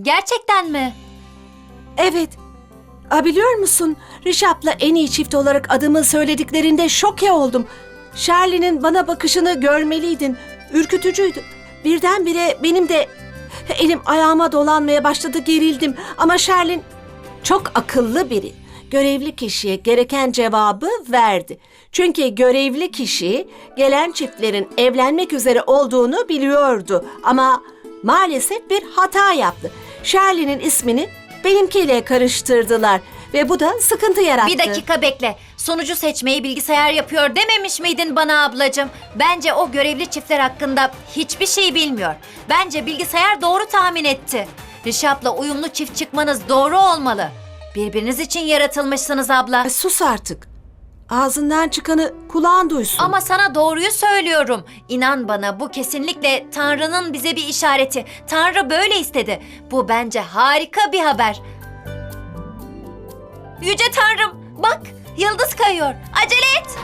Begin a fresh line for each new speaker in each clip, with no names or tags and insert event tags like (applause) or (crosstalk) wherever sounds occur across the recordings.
Gerçekten mi?
Evet. A, biliyor musun? Rişap'la en iyi çift olarak adımı söylediklerinde şoke oldum. Shirley'nin bana bakışını görmeliydin. Ürkütücüydü. Birdenbire benim de elim ayağıma dolanmaya başladı gerildim. Ama Shirley çok akıllı biri. Görevli kişiye gereken cevabı verdi. Çünkü görevli kişi gelen çiftlerin evlenmek üzere olduğunu biliyordu. Ama maalesef bir hata yaptı. Shirley'nin ismini benimkiyle karıştırdılar ve bu da sıkıntı yarattı.
Bir dakika bekle. Sonucu seçmeyi bilgisayar yapıyor dememiş miydin bana ablacığım? Bence o görevli çiftler hakkında hiçbir şey bilmiyor. Bence bilgisayar doğru tahmin etti. Rişap'la uyumlu çift çıkmanız doğru olmalı. Birbiriniz için yaratılmışsınız abla.
Ay, Sus artık. Ağzından çıkanı kulağın duysun.
Ama sana doğruyu söylüyorum. İnan bana bu kesinlikle Tanrı'nın bize bir işareti. Tanrı böyle istedi. Bu bence harika bir haber. Yüce Tanrım bak yıldız kayıyor. Acele et.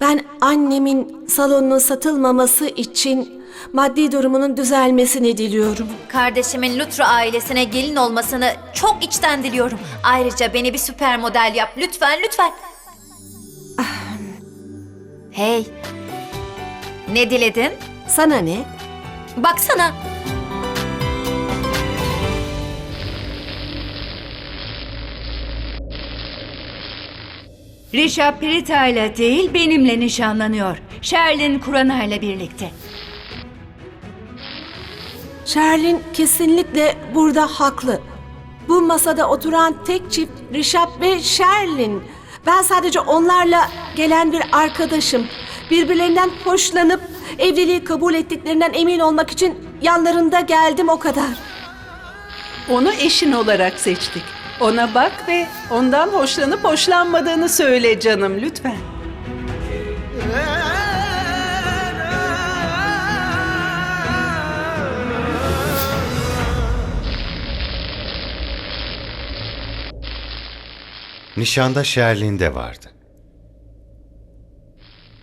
Ben annemin salonunun satılmaması için maddi durumunun düzelmesini diliyorum.
Kardeşimin Lutra ailesine gelin olmasını çok içten diliyorum. Ayrıca beni bir süper model yap lütfen lütfen. Hey. Ne diledin?
Sana ne?
Baksana.
Rişap Prita ile değil benimle nişanlanıyor. Sherlin Kurana ile birlikte.
Sherlin kesinlikle burada haklı. Bu masada oturan tek çift Rişap ve Sherlin. Ben sadece onlarla gelen bir arkadaşım. Birbirlerinden hoşlanıp evliliği kabul ettiklerinden emin olmak için yanlarında geldim o kadar.
Onu eşin olarak seçtik. Ona bak ve ondan hoşlanıp hoşlanmadığını söyle canım lütfen.
Nişanda Sherlin de vardı.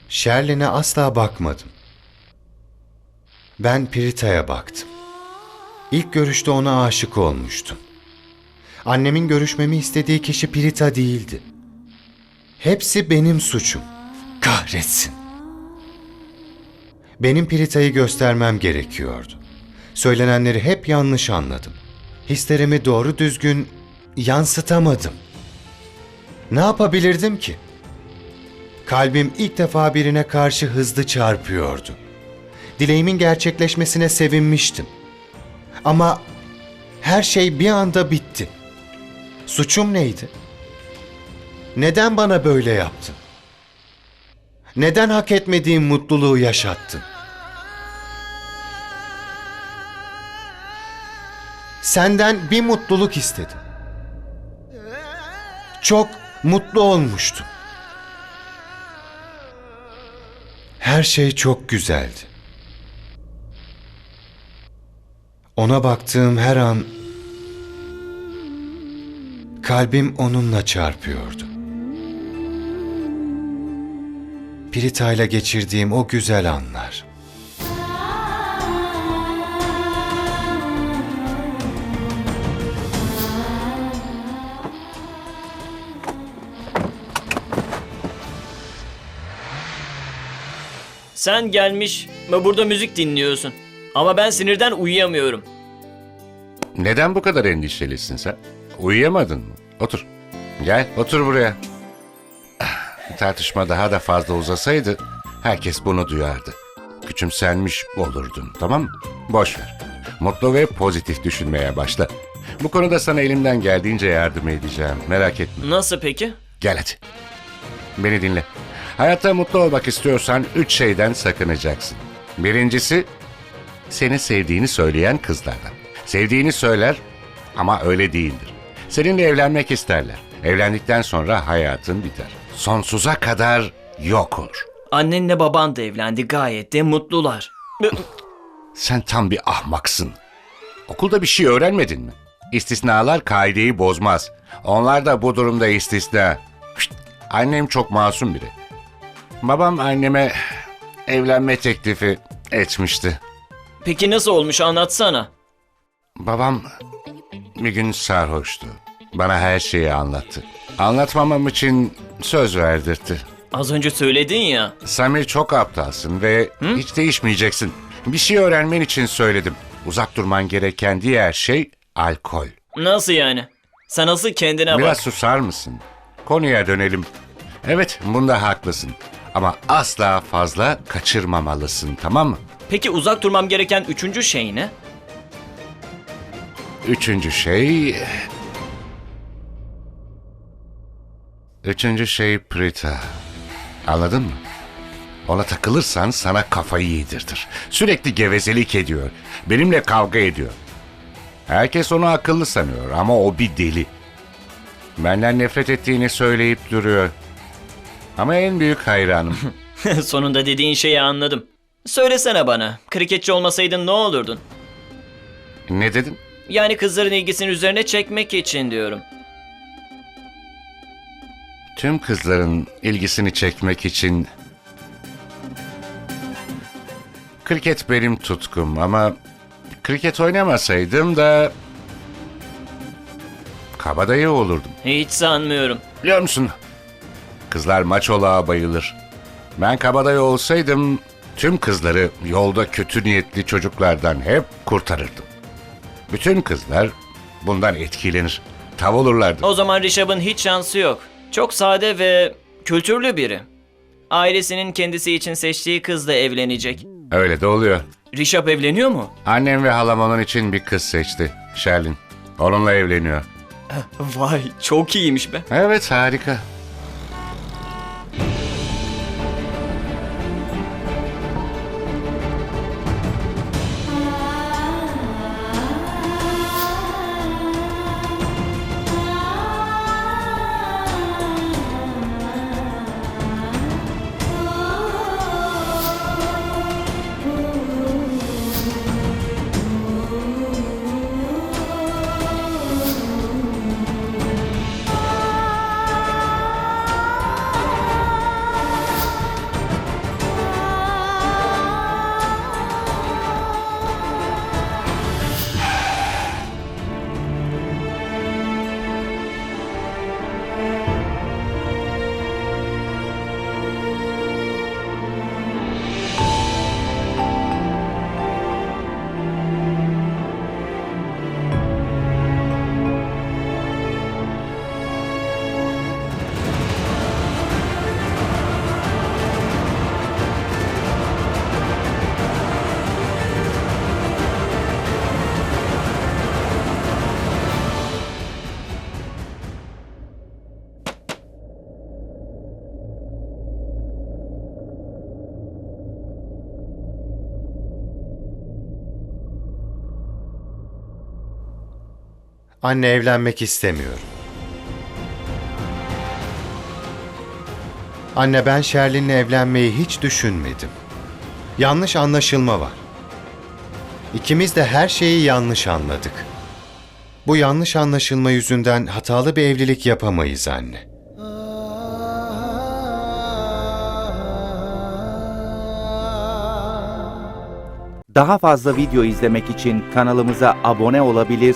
Sherlin'e asla bakmadım. Ben Pirita'ya baktım. İlk görüşte ona aşık olmuştum. Annemin görüşmemi istediği kişi Pirita değildi. Hepsi benim suçum. Kahretsin. Benim Pirita'yı göstermem gerekiyordu. Söylenenleri hep yanlış anladım. Hislerimi doğru düzgün yansıtamadım. Ne yapabilirdim ki? Kalbim ilk defa birine karşı hızlı çarpıyordu. Dileğimin gerçekleşmesine sevinmiştim. Ama her şey bir anda bitti. Suçum neydi? Neden bana böyle yaptın? Neden hak etmediğim mutluluğu yaşattın? Senden bir mutluluk istedim. Çok mutlu olmuştum. Her şey çok güzeldi. Ona baktığım her an kalbim onunla çarpıyordu. Pirita'yla geçirdiğim o güzel anlar.
Sen gelmiş ve burada müzik dinliyorsun. Ama ben sinirden uyuyamıyorum.
Neden bu kadar endişelisin sen? Uyuyamadın mı? Otur. Gel, otur buraya. Ah, Tartışma daha da fazla uzasaydı herkes bunu duyardı. Küçümsenmiş olurdun, tamam mı? Boş ver. Mutlu ve pozitif düşünmeye başla. Bu konuda sana elimden geldiğince yardım edeceğim. Merak etme.
Nasıl peki?
Gel hadi. Beni dinle. Hayatta mutlu olmak istiyorsan üç şeyden sakınacaksın. Birincisi, seni sevdiğini söyleyen kızlardan. Sevdiğini söyler ama öyle değildir. Seninle evlenmek isterler. Evlendikten sonra hayatın biter. Sonsuza kadar yok olur.
Annenle baban da evlendi gayet de mutlular.
Sen tam bir ahmaksın. Okulda bir şey öğrenmedin mi? İstisnalar kaideyi bozmaz. Onlar da bu durumda istisna. Şşt, annem çok masum biri. Babam anneme evlenme teklifi etmişti.
Peki nasıl olmuş anlatsana.
Babam bir gün sarhoştu. Bana her şeyi anlattı. Anlatmamam için söz verdirtti.
Az önce söyledin ya.
Samir çok aptalsın ve hiç değişmeyeceksin. Bir şey öğrenmen için söyledim. Uzak durman gereken diğer şey alkol.
Nasıl yani? Sen nasıl kendine
Biraz
bak.
susar mısın? Konuya dönelim. Evet, bunda haklısın. Ama asla fazla kaçırmamalısın, tamam mı?
Peki uzak durmam gereken üçüncü şey ne?
Üçüncü şey... Üçüncü şey Prita. Anladın mı? Ona takılırsan sana kafayı yedirtir. Sürekli gevezelik ediyor. Benimle kavga ediyor. Herkes onu akıllı sanıyor ama o bir deli. Benden nefret ettiğini söyleyip duruyor. Ama en büyük hayranım. (laughs)
Sonunda dediğin şeyi anladım. Söylesene bana. Kriketçi olmasaydın ne olurdun?
ne dedin?
Yani kızların ilgisini üzerine çekmek için diyorum.
Tüm kızların ilgisini çekmek için... Kriket benim tutkum ama kriket oynamasaydım da kabadayı olurdum.
Hiç sanmıyorum.
Biliyor musun? Kızlar maç olağa bayılır. Ben kabadayı olsaydım tüm kızları yolda kötü niyetli çocuklardan hep kurtarırdım. Bütün kızlar bundan etkilenir. Tav olurlardı.
O zaman Rishab'ın hiç şansı yok. Çok sade ve kültürlü biri. Ailesinin kendisi için seçtiği kızla evlenecek.
Öyle de oluyor.
Rishab evleniyor mu?
Annem ve halam onun için bir kız seçti. Sherlin. Onunla evleniyor.
Vay çok iyiymiş be.
Evet harika.
Anne evlenmek istemiyorum. Anne ben Sherlin'le evlenmeyi hiç düşünmedim. Yanlış anlaşılma var. İkimiz de her şeyi yanlış anladık. Bu yanlış anlaşılma yüzünden hatalı bir evlilik yapamayız anne.
Daha fazla video izlemek için kanalımıza abone olabilir,